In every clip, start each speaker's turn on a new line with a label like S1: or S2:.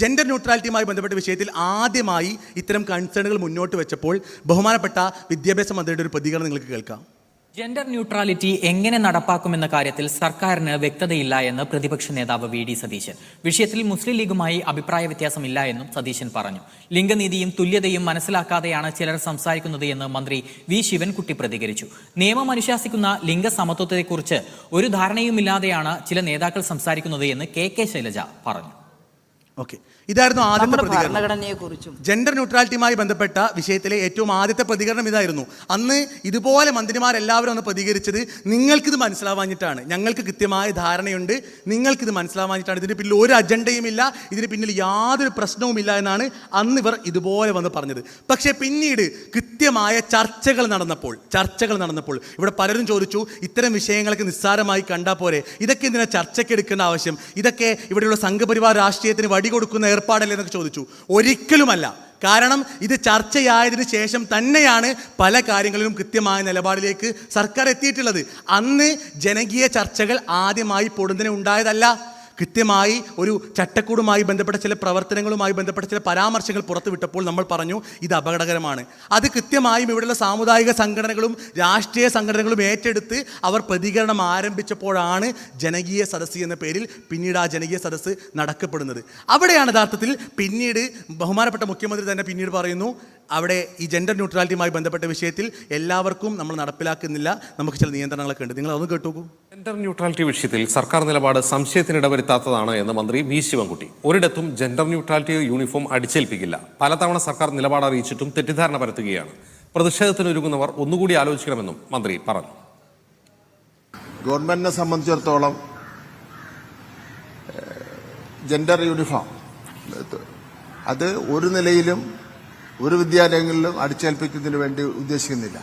S1: Gender ന്യൂട്രാലിറ്റിയുമായി ബന്ധപ്പെട്ട വിഷയത്തിൽ ആദ്യമായി ഇത്തരം കൺസേണുകൾ മുന്നോട്ട് വെച്ചപ്പോൾ ബഹുമാനപ്പെട്ട വിദ്യാഭ്യാസ മന്ത്രിയുടെ ഒരു പ്രതികരണം നിങ്ങൾക്ക് കേൾക്കാം.
S2: ജെൻഡർ ന്യൂട്രാലിറ്റി എങ്ങനെ നടപ്പാക്കുമെന്ന കാര്യത്തിൽ സർക്കാരിന് വ്യക്തതയില്ല എന്ന് പ്രതിപക്ഷ നേതാവ് വി ഡി സതീശൻ. വിഷയത്തിൽ മുസ്ലിം ലീഗുമായി അഭിപ്രായ വ്യത്യാസമില്ല എന്നും സതീശൻ പറഞ്ഞു. ലിംഗനീതിയും തുല്യതയും മനസ്സിലാക്കാതെയാണ് ചിലർ സംസാരിക്കുന്നത് എന്ന് മന്ത്രി വി ശിവൻകുട്ടി പ്രതികരിച്ചു. നിയമം അനുശാസിക്കുന്ന ലിംഗസമത്വത്തെക്കുറിച്ച് ഒരു ധാരണയുമില്ലാതെയാണ് ചില നേതാക്കൾ സംസാരിക്കുന്നത് എന്ന് കെ കെ ശൈലജ പറഞ്ഞു.
S1: ഓക്കെ ഇതായിരുന്നു ആദ്യത്തെ പ്രതികരണം. ജെൻഡർ ന്യൂട്രാലിറ്റിയുമായി ബന്ധപ്പെട്ട വിഷയത്തിലെ ഏറ്റവും ആദ്യത്തെ പ്രതികരണം ഇതായിരുന്നു. അന്ന് ഇതുപോലെ മന്ത്രിമാരെല്ലാവരും അന്ന് പ്രതികരിച്ചത് നിങ്ങൾക്കിത് മനസ്സിലാവാഞ്ഞിട്ടാണ്. ഞങ്ങൾക്ക് കൃത്യമായ ധാരണയുണ്ട്. നിങ്ങൾക്കിത് മനസ്സിലാവാഞ്ഞിട്ടാണ്. ഇതിന് പിന്നിൽ ഒരു അജണ്ടയുമില്ല. ഇതിന് പിന്നിൽ യാതൊരു പ്രശ്നവുമില്ല എന്നാണ് അന്ന് ഇവർ ഇതുപോലെ വന്ന് പറഞ്ഞത്. പക്ഷേ പിന്നീട് കൃത്യമായ ചർച്ചകൾ നടന്നപ്പോൾ ചർച്ചകൾ നടന്നപ്പോൾ ഇവിടെ പലരും ചോദിച്ചു ഇത്തരം വിഷയങ്ങളൊക്കെ നിസ്സാരമായി കണ്ടാൽ പോരെ. ഇതൊക്കെ ഇതിനെ ചർച്ചയ്ക്ക് എടുക്കേണ്ട ആവശ്യം? ഇതൊക്കെ ഇവിടെയുള്ള സംഘപരിവാർ രാഷ്ട്രീയത്തിന് വടി കൊടുക്കുന്ന ഏർപ്പാടല്ലേ എന്നൊക്കെ ചോദിച്ചു. ഒരിക്കലുമല്ല. കാരണം ഇത് ചർച്ചയായതിനു ശേഷം തന്നെയാണ് പല കാര്യങ്ങളിലും കൃത്യമായ നിലപാടിലേക്ക് സർക്കാർ എത്തിയിട്ടുള്ളത്. അന്ന് ജനകീയ ചർച്ചകൾ ആദ്യമായി പൊടുന്നതിന് ഉണ്ടായതല്ല. കൃത്യമായി ഒരു ചട്ടക്കൂടുമായി ബന്ധപ്പെട്ട ചില പ്രവർത്തനങ്ങളുമായി ബന്ധപ്പെട്ട ചില പരാമർശങ്ങൾ പുറത്തുവിട്ടപ്പോൾ നമ്മൾ പറഞ്ഞു ഇത് അപകടകരമാണ്. അത് കൃത്യമായും ഇവിടെയുള്ള സാമുദായിക സംഘടനകളും രാഷ്ട്രീയ സംഘടനകളും ഏറ്റെടുത്ത് അവർ പ്രതികരണം ആരംഭിച്ചപ്പോഴാണ് ജനകീയ സദസ്സ് എന്ന പേരിൽ പിന്നീട് ആ ജനകീയ സദസ്സ് നടക്കപ്പെടുന്നത്. അവിടെയാണ് യഥാർത്ഥത്തിൽ പിന്നീട് ബഹുമാനപ്പെട്ട മുഖ്യമന്ത്രി തന്നെ പിന്നീട് പറയുന്നു അവിടെ ഈ ജെൻഡർ ന്യൂട്രാലിറ്റിയുമായി ബന്ധപ്പെട്ട വിഷയത്തിൽ എല്ലാവർക്കും നമ്മൾ നടപ്പിലാക്കുന്നില്ല നമുക്ക് ചില നിയന്ത്രണങ്ങളൊക്കെ ഉണ്ട്. നിങ്ങൾ കേട്ടു
S3: ജെൻഡർ ന്യൂട്രാലിറ്റി വിഷയത്തിൽ സർക്കാർ നിലപാട് സംശയത്തിനിടവരുത്താത്തതാണ് എന്ന് മന്ത്രി വി ശിവൻകുട്ടി. ഒരിടത്തും ജെൻഡർ ന്യൂട്രാലിറ്റി യൂണിഫോം അടിച്ചേൽപ്പിക്കില്ല. പലതവണ സർക്കാർ നിലപാട് അറിയിച്ചിട്ടും തെറ്റിദ്ധാരണ പരത്തുകയാണ്. പ്രതിഷേധത്തിനൊരുങ്ങുന്നവർ ഒന്നുകൂടി ആലോചിക്കണമെന്നും മന്ത്രി പറഞ്ഞു.
S4: ഗവൺമെന്റിനെ സംബന്ധിച്ചിടത്തോളം ജെൻഡർ യൂണിഫോം അത് ഒരു നിലയിലും ഒരു വിദ്യാലയങ്ങളിലും അടിച്ചേൽപ്പിക്കുന്നതിന് വേണ്ടി ഉദ്ദേശിക്കുന്നില്ല.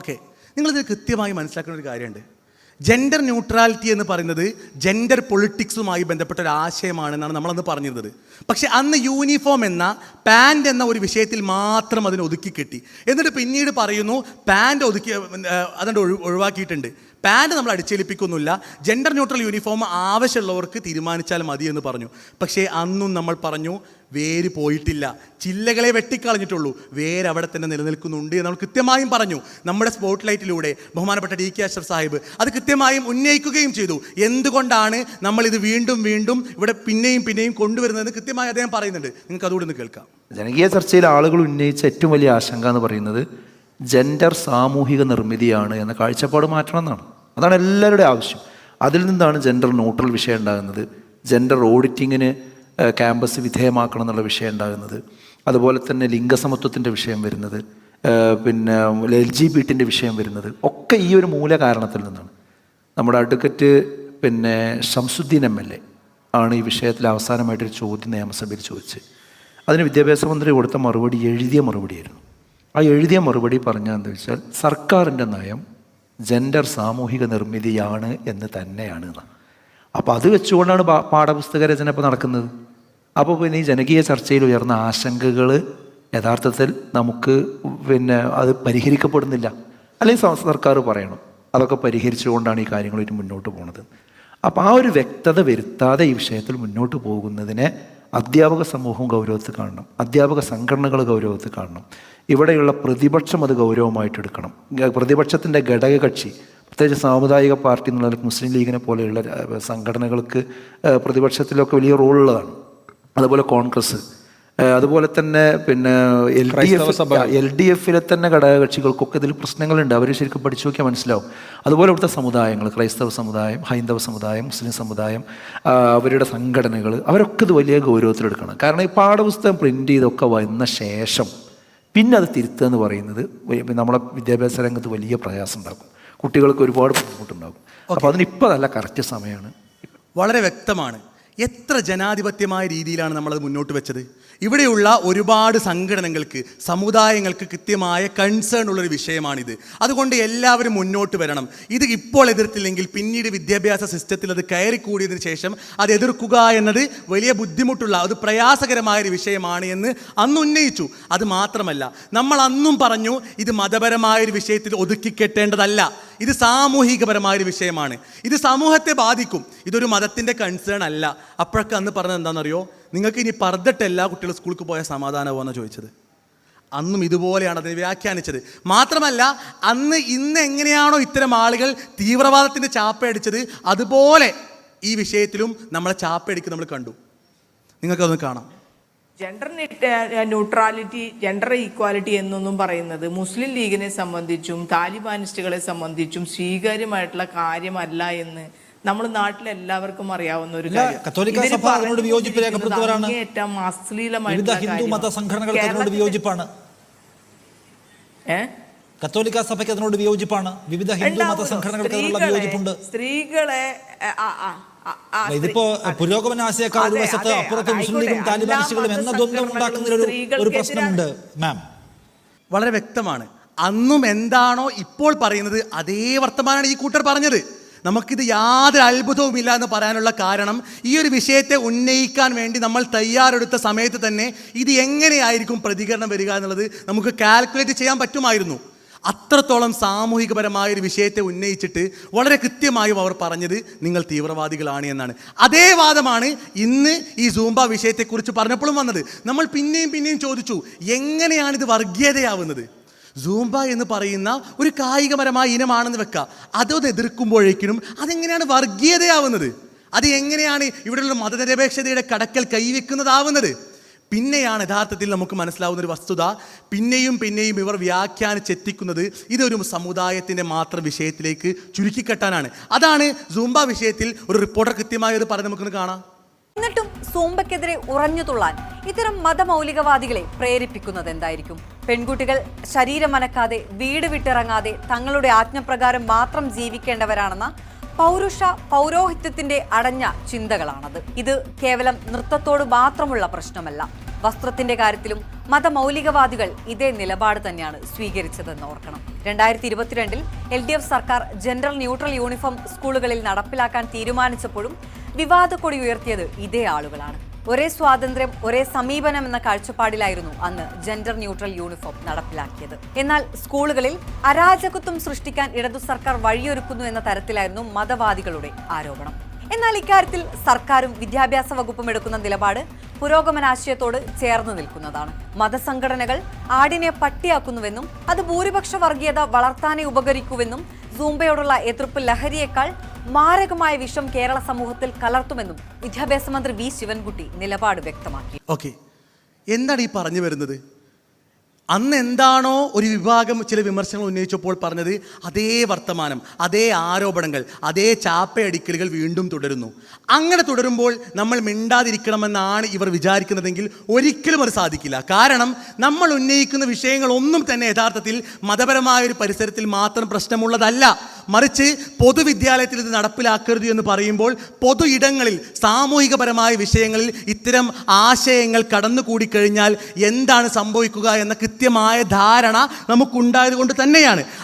S1: ഓക്കെ നിങ്ങളിത് കൃത്യമായി മനസ്സിലാക്കുന്ന ഒരു കാര്യമുണ്ട്. ജെൻഡർ ന്യൂട്രാലിറ്റി എന്ന് പറയുന്നത് ജെൻഡർ പൊളിറ്റിക്സുമായി ബന്ധപ്പെട്ട ഒരു ആശയമാണെന്നാണ് നമ്മളന്ന് പറഞ്ഞിരുന്നത്. പക്ഷേ അന്ന് യൂണിഫോം എന്ന പാന്റ് എന്ന ഒരു വിഷയത്തിൽ മാത്രം അതിന് ഒതുക്കി കിട്ടി. എന്നിട്ട് പിന്നീട് പറയുന്നു പാന്റ് ഒതുക്കി അതുകൊണ്ട് ഒഴി ഒഴിവാക്കിയിട്ടുണ്ട്. പാന്റ് നമ്മൾ അടിച്ചേൽപ്പിക്കുന്നില്ല. ജെൻഡർ ന്യൂട്രൽ യൂണിഫോം ആവശ്യമുള്ളവർക്ക് തീരുമാനിച്ചാൽ മതി എന്ന് പറഞ്ഞു. പക്ഷേ അന്നും നമ്മൾ പറഞ്ഞു വേര് പോയിട്ടില്ല. ചില്ലകളെ വെട്ടിക്കളഞ്ഞിട്ടുള്ളൂ. വേര് അവിടെ തന്നെ നിലനിൽക്കുന്നുണ്ട് എന്ന് നമ്മൾ കൃത്യമായും പറഞ്ഞു. നമ്മുടെ സ്പോട്ട് ലൈറ്റിലൂടെ ബഹുമാനപ്പെട്ട ഡി കെ അഷ്റഫ് സാഹിബ് അത് കൃത്യമായും ഉന്നയിക്കുകയും ചെയ്തു. എന്തുകൊണ്ടാണ് നമ്മൾ ഇത് വീണ്ടും വീണ്ടും ഇവിടെ പിന്നെയും പിന്നെയും കൊണ്ടുവരുന്നതെന്ന് കൃത്യമായി അദ്ദേഹം പറയുന്നുണ്ട്. നിങ്ങൾക്ക് അതുകൂടി ഒന്ന് കേൾക്കാം.
S5: ജനകീയ ചർച്ചയിൽ ആളുകൾ ഉന്നയിച്ച ഏറ്റവും വലിയ ആശങ്ക എന്ന് പറയുന്നത് ജെൻഡർ സാമൂഹിക നിർമ്മിതിയാണ് എന്ന കാഴ്ചപ്പാട് മാറ്റണം എന്നാണ്. അതാണ് എല്ലാവരുടെയും ആവശ്യം. അതിൽ നിന്നാണ് ജെൻഡർ ന്യൂട്രൽ വിഷയം ഉണ്ടാകുന്നത്. ജെൻഡർ ഓഡിറ്റിങ്ങിന് ക്യാമ്പസ് വിധേയമാക്കണം എന്നുള്ള വിഷയം ഉണ്ടാകുന്നത്. അതുപോലെ തന്നെ ലിംഗസമത്വത്തിന്റെ വിഷയം വരുന്നത്. പിന്നെ എൽ ജി ബി ടിന്റെ വിഷയം വരുന്നത്. ഒക്കെ ഈ ഒരു മൂല കാരണത്തിൽ നിന്നാണ്. നമ്മുടെ അഡ്വക്കറ്റ് പിന്നെ ഷംസുദ്ദീൻ എം എൽ എ ആണ് ഈ വിഷയത്തിൽ അവസാനമായിട്ടൊരു ചോദ്യം നിയമസഭയിൽ ചോദിച്ച് അതിന് വിദ്യാഭ്യാസ മന്ത്രി കൊടുത്ത മറുപടി എഴുതിയ മറുപടിയായിരുന്നു. ആ എഴുതിയ മറുപടി പറഞ്ഞാൽ എന്താ വെച്ചാൽ സർക്കാരിന്റെ നയം ജെൻഡർ സാമൂഹിക നിർമ്മിതിയാണ് എന്ന് തന്നെയാണ് അപ്പോൾ അത് വെച്ചുകൊണ്ടാണ് പാഠപുസ്തക രചന ഇപ്പോൾ നടക്കുന്നത്. അപ്പോൾ പിന്നെ ഈ ജനകീയ ചർച്ചയിൽ ഉയർന്ന ആശങ്കകൾ യഥാർത്ഥത്തിൽ നമുക്ക് പിന്നെ അത് പരിഹരിക്കപ്പെടുന്നില്ല. അല്ലെങ്കിൽ സർക്കാർ പറയണം. അതൊക്കെ പരിഹരിച്ചുകൊണ്ടാണ് ഈ കാര്യങ്ങളായിട്ട് മുന്നോട്ട് പോകുന്നത് അപ്പോൾ ആ ഒരു വ്യക്തത വരുത്താതെ ഈ വിഷയത്തിൽ മുന്നോട്ട് പോകുന്നതിനെ അധ്യാപക സമൂഹം ഗൗരവത്തിൽ കാണണം. അധ്യാപക സംഘടനകൾ ഗൗരവത്തിൽ കാണണം. ഇവിടെയുള്ള പ്രതിപക്ഷം അത് ഗൗരവമായിട്ട് എടുക്കണം. പ്രതിപക്ഷത്തിന്റെ ഘടകകക്ഷി പ്രത്യേകിച്ച് സാമുദായിക പാർട്ടി എന്നുള്ള മുസ്ലിം ലീഗിനെ പോലെയുള്ള സംഘടനകൾക്ക് പ്രതിപക്ഷത്തിലൊക്കെ വലിയ റോളുള്ളതാണ്. അതുപോലെ കോൺഗ്രസ് അതുപോലെ തന്നെ പിന്നെ L D F L D എഫിലെ തന്നെ ഘടകകക്ഷികൾക്കൊക്കെ ഇതിൽ പ്രശ്നങ്ങളുണ്ട്. അവർ ശരിക്കും പഠിച്ചു നോക്കിയാൽ മനസ്സിലാവും. അതുപോലെ ഇവിടുത്തെ സമുദായങ്ങൾ ക്രൈസ്തവ സമുദായം ഹൈന്ദവ സമുദായം മുസ്ലിം സമുദായം അവരുടെ സംഘടനകൾ അവരൊക്കെ ഇത് വലിയ ഗൗരവത്തിലെടുക്കണം. കാരണം ഈ പാഠപുസ്തകം പ്രിന്റ് ചെയ്തൊക്കെ വന്ന ശേഷം പിന്നെ അത് തിരുത്തുക എന്ന് പറയുന്നത് നമ്മളെ വിദ്യാഭ്യാസ രംഗത്ത് വലിയ പ്രയാസം ഉണ്ടാക്കും. കുട്ടികൾക്ക് ഒരുപാട് ബുദ്ധിമുട്ടുണ്ടാകും. അപ്പോൾ അതിന് ഇപ്പോൾ നല്ല കറക്റ്റ് സമയമാണ്.
S1: വളരെ വ്യക്തമാണ്. എത്ര ജനാധിപത്യമായ രീതിയിലാണ് നമ്മളത് മുന്നോട്ട് വെച്ചത്? ഇവിടെയുള്ള ഒരുപാട് സംഘടനകൾക്ക് സമുദായങ്ങൾക്ക് കൃത്യമായ കൺസേൺ ഉള്ളൊരു വിഷയമാണിത്. അതുകൊണ്ട് എല്ലാവരും മുന്നോട്ട് വരണം. ഇത് ഇപ്പോൾ എതിർത്തില്ലെങ്കിൽ പിന്നീട് വിദ്യാഭ്യാസ സിസ്റ്റത്തിൽ അത് കയറിക്കൂടിയതിന് ശേഷം അത് എതിർക്കുക എന്നത് വലിയ ബുദ്ധിമുട്ടുള്ള അത് പ്രയാസകരമായ ഒരു വിഷയമാണ് എന്ന് അന്ന് ഉന്നയിച്ചു. അത് മാത്രമല്ല നമ്മൾ അന്നും പറഞ്ഞു ഇത് മതപരമായ ഒരു വിഷയത്തിൽ ഒതുക്കിക്കെട്ടേണ്ടതല്ല ഇത് സാമൂഹികപരമായ ഒരു വിഷയമാണ്. ഇത് സമൂഹത്തെ ബാധിക്കും. ഇതൊരു മതത്തിന്റെ കൺസേൺ അല്ല. അപ്പോഴൊക്കെ അന്ന് പറഞ്ഞത് എന്താണെന്നറിയോ? നിങ്ങൾക്ക് ഇനി പറഞ്ഞിട്ട് എല്ലാ കുട്ടികളും സ്കൂളിൽ പോയാൽ സമാധാനമാവുമെന്ന് ചോദിച്ചത്. അന്നും ഇതുപോലെയാണ് അതിനെ വ്യാഖ്യാനിച്ചത്. മാത്രമല്ല അന്ന് ഇന്ന് എങ്ങനെയാണോ ഇത്തരം ആളുകൾ തീവ്രവാദത്തിന്റെ ചാപ്പയടിച്ചത് അതുപോലെ ഈ വിഷയത്തിലും നമ്മളെ ചാപ്പയടിക്ക് നമ്മൾ കണ്ടു. നിങ്ങൾക്കതൊന്ന് കാണാം.
S6: ജെൻഡർ ന്യൂട്രാലിറ്റി ജെൻഡർ ഈക്വാലിറ്റി എന്നൊന്നും പറയുന്നത് മുസ്ലിം ലീഗിനെ സംബന്ധിച്ചും താലിബാനിസ്റ്റുകളെ സംബന്ധിച്ചും സ്വീകാര്യമായിട്ടുള്ള കാര്യമല്ല എന്ന് നമ്മൾ നാട്ടിലെല്ലാവർക്കും അറിയാവുന്ന ഒരു.
S7: കത്തോലിക്ക സഭ അതിനോട് വിയോജിപ്പ് രേഖപ്പെടുത്തുന്നവരാണ്.
S6: അങ്ങേയറ്റം
S7: വിവിധ
S6: അശ്ലീലമായിട്ടുള്ള
S7: ഹിന്ദു. മത അതിനോട് വിയോജിപ്പാണ്.
S6: ഏ?
S7: കത്തോലിക്ക സഭയ്ക്ക് അതിനോട് വിയോജിപ്പാണ്. വിവിധ ഹിന്ദു മത സംഘടനകൾക്ക് അതിനുള്ള
S6: സ്ത്രീകളെ-
S7: വിയോജിപ്പുണ്ട്.
S6: സ്ത്രീകളെ
S7: ഇതിപ്പോ പുരോഗമന ആശയക്കാർ ഒരു വശത്ത് അപ്പുറത്ത് മുസ്ലിം ലീഗും താലിബാനിസ്റ്റുകളും എന്ന ദ്വന്ദ്വം
S6: ഉണ്ടാക്കുന്ന
S7: ഉണ്ടാക്കുന്നതിൽ ഒരു പ്രശ്നമുണ്ട് മാം
S1: വളരെ വ്യക്തമാണ്. അന്നും എന്താണോ ഇപ്പോൾ പറയുന്നത് അതേ വർത്തമാനമാണ് ഈ കൂട്ടർ പറഞ്ഞത്. നമുക്കിത് യാതൊരു അത്ഭുതവുമില്ല എന്ന് പറയാനുള്ള കാരണം ഈ ഒരു വിഷയത്തെ ഉന്നയിക്കാൻ വേണ്ടി നമ്മൾ തയ്യാറെടുത്ത സമയത്ത് തന്നെ ഇത് എങ്ങനെയായിരിക്കും പ്രതികരണം വരിക എന്നുള്ളത് നമുക്ക് കാൽക്കുലേറ്റ് ചെയ്യാൻ പറ്റുമായിരുന്നു. അത്രത്തോളം സാമൂഹികപരമായ ഒരു വിഷയത്തെ ഉന്നയിച്ചിട്ട് വളരെ കൃത്യമായും അവർ പറഞ്ഞത് നിങ്ങൾ തീവ്രവാദികളാണ് എന്നാണ്. അതേ വാദമാണ് ഇന്ന് ഈ സൂംബ വിഷയത്തെക്കുറിച്ച് പറഞ്ഞപ്പോഴും വന്നത്. നമ്മൾ പിന്നെയും പിന്നെയും ചോദിച്ചു എങ്ങനെയാണിത് വർഗീയതയാവുന്നത് സൂംബ എന്ന് പറയുന്ന ഒരു കായികപരമായ ഇനമാണെന്ന് വെക്കുക അതൊന്ന് എതിർക്കുമ്പോഴേക്കിനും അതെങ്ങനെയാണ് വർഗീയതയാവുന്നത്? അത് എങ്ങനെയാണ് ഇവിടെയുള്ള മതനിരപേക്ഷതയുടെ കടക്കൽ കൈവെക്കുന്നതാവുന്നത്? പിന്നെയാണ് യഥാർത്ഥത്തിൽ നമുക്ക് മനസ്സിലാവുന്ന ഒരു വസ്തുത. പിന്നെയും പിന്നെയും ഇവർ വ്യാഖ്യാനിച്ചെത്തിക്കുന്നത് ഇതൊരു സമുദായത്തിന്റെ മാത്രം വിഷയത്തിലേക്ക് ചുരുക്കിക്കെട്ടാനാണ് അതാണ് സൂംബ വിഷയത്തിൽ ഒരു റിപ്പോർട്ടർ കൃത്യമായി അത് പറഞ്ഞ് നമുക്കൊന്ന് കാണാം.
S8: എന്നിട്ടും സൂമ്പയ്ക്കെതിരെ ഉറഞ്ഞു തുള്ളാൻ ഇത്തരം മതമൗലികവാദികളെ പ്രേരിപ്പിക്കുന്നത് എന്തായിരിക്കും? പെൺകുട്ടികൾ ശരീരം അനക്കാതെ വീട് വിട്ടിറങ്ങാതെ തങ്ങളുടെ ആജ്ഞപ്രകാരം മാത്രം ജീവിക്കേണ്ടവരാണെന്ന പൗരുഷ പൗരോഹിത്യത്തിന്റെ അടഞ്ഞ ചിന്തകളാണത്. ഇത് കേവലം നൃത്തത്തോട് മാത്രമുള്ള പ്രശ്നമല്ല. വസ്ത്രത്തിന്റെ കാര്യത്തിലും മതമൗലികവാദികൾ ഇതേ നിലപാട് തന്നെയാണ് സ്വീകരിച്ചതെന്ന് ഓർക്കണം. രണ്ടായിരത്തി ഇരുപത്തിരണ്ടിൽ എൽ ഡി എഫ് സർക്കാർ ജനറൽ ന്യൂട്രൽ യൂണിഫോം സ്കൂളുകളിൽ നടപ്പിലാക്കാൻ തീരുമാനിച്ചപ്പോഴും വിവാദ കൊടി ഉയർത്തിയത് ഇതേ ആളുകളാണ്. ഒരേ സ്വാതന്ത്ര്യം ഒരേ സമീപനം എന്ന കാഴ്ചപ്പാടിലായിരുന്നു അന്ന് ജെൻഡർ ന്യൂട്രൽ യൂണിഫോം നടപ്പിലാക്കിയത്. എന്നാൽ സ്കൂളുകളിൽ അരാജകത്വം സൃഷ്ടിക്കാൻ ഇടതു സർക്കാർ വഴിയൊരുക്കുന്നു എന്ന തരത്തിലായിരുന്നു മതവാദികളുടെ ആരോപണം. എന്നാൽ ഇക്കാര്യത്തിൽ സർക്കാരും വിദ്യാഭ്യാസ വകുപ്പും എടുക്കുന്ന നിലപാട് പുരോഗമനാശയത്തോട് ചേർന്ന് നിൽക്കുന്നതാണ്. മതസംഘടനകൾ ആടിനെ പട്ടിയാക്കുന്നുവെന്നും അത് ഭൂരിപക്ഷ വർഗീയത വളർത്താനേ ഉപകരിക്കുവെന്നും സൂംബയോടുള്ള എതിർപ്പ് ലഹരിയേക്കാൾ മാരകമായ വിഷം കേരള സമൂഹത്തിൽ കലർത്തുമെന്നും വിദ്യാഭ്യാസ മന്ത്രി വി. ശിവൻകുട്ടി നിലപാട് വ്യക്തമാക്കി.
S1: എന്താണ് ഈ പറഞ്ഞു വരുന്നത്? അന്ന് എന്താണോ ഒരു വിഭാഗം ചില വിമർശനങ്ങൾ ഉന്നയിച്ചപ്പോൾ പറഞ്ഞത് അതേ വർത്തമാനം അതേ ആരോപണങ്ങൾ അതേ ചാപ്പയടിക്കലുകൾ വീണ്ടും തുടരുന്നു. അങ്ങനെ തുടരുമ്പോൾ നമ്മൾ മിണ്ടാതിരിക്കണമെന്നാണ് ഇവർ വിചാരിക്കുന്നതെങ്കിൽ ഒരിക്കലും അത് സാധിക്കില്ല. കാരണം നമ്മൾ ഉന്നയിക്കുന്ന വിഷയങ്ങളൊന്നും തന്നെ യഥാർത്ഥത്തിൽ മതപരമായ ഒരു പരിസരത്തിൽ മാത്രം പ്രശ്നമുള്ളതല്ല. മറിച്ച് പൊതുവിദ്യാലയത്തിൽ ഇത് നടപ്പിലാക്കരുത് എന്ന് പറയുമ്പോൾ പൊതു ഇടങ്ങളിൽ സാമൂഹികപരമായ വിഷയങ്ങളിൽ ഇത്തരം ആശയങ്ങൾ കടന്നുകൂടിക്കഴിഞ്ഞാൽ എന്താണ് സംഭവിക്കുക എന്ന കൃത്യമായ ധാരണ നമുക്കുണ്ടായത് കൊണ്ട് തന്നെയാണ്.